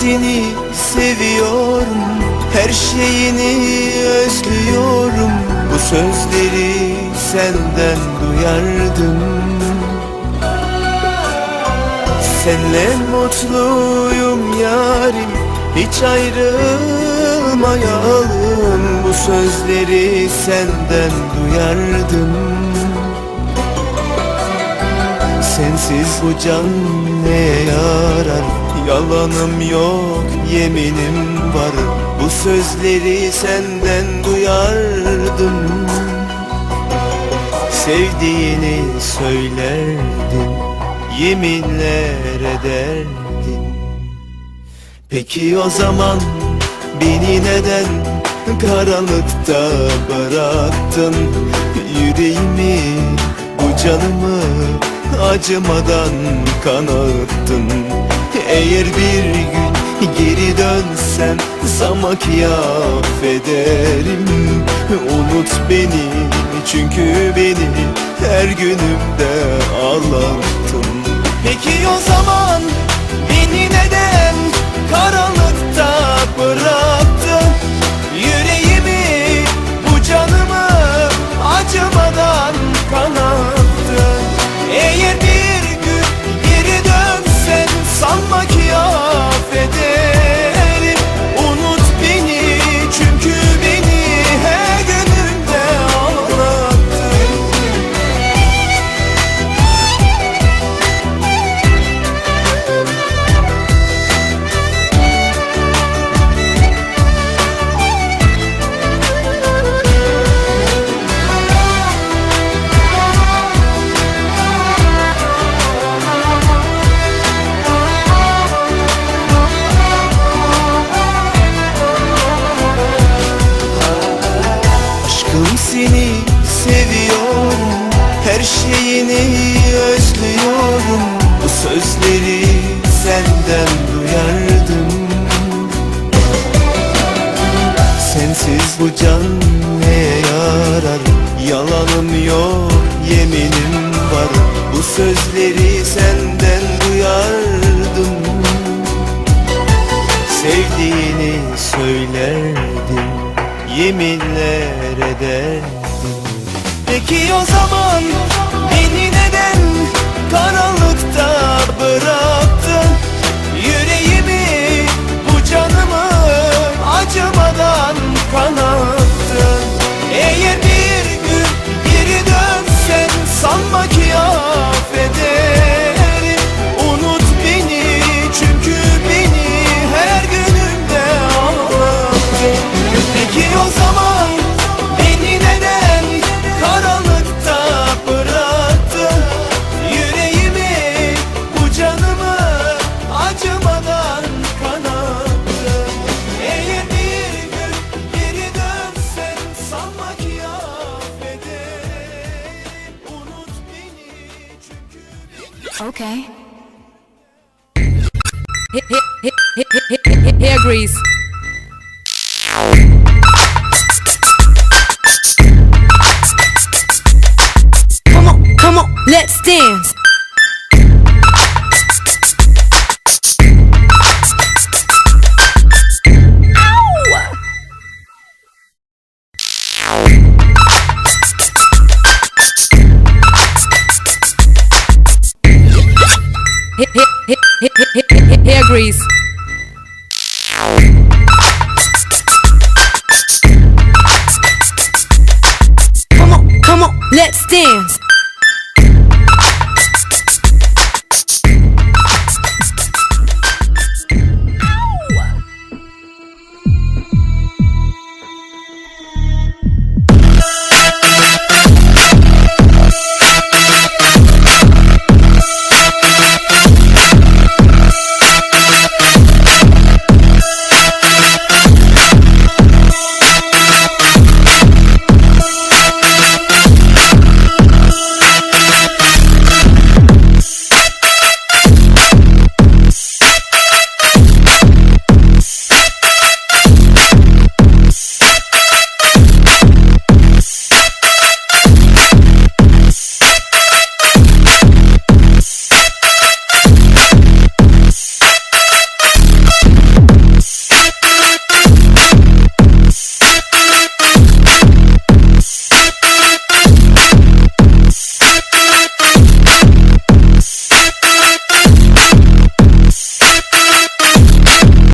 seni seviyorum. Her şeyini özlüyorum. Bu sözleri senden duyardım. Senle mutluyum yarim. Hiç ayrılmayalım. Bu sözleri senden duyardım. Sensiz bu can ne yarar Yalanım yok yeminim var Bu sözleri senden duyardım. Sevdiğini söylerdin Yeminler ederdin Peki o zaman beni neden karanlıkta bıraktın? Yüreğimi bu canımı acımadan kanattın Eğer bir gün geri dönsen sana kıyaf ederim Unut beni çünkü beni her günümde ağlattın. Peki o zaman seni seviyorum. Her şeyini özlüyorum. Bu sözleri senden duyardım. Sensiz bu can ne yarar? Yalanım yok yeminim var. Bu sözleri senden duyardım. Sevdiğini söylerdin Yeminler ederdin Peki o zaman Beni neden karanlıkta bıraktın? Yüreğimi bu canımı acımadan kanattın Okay. Here, Grease. Come on, come on, let's dance. Hair grease.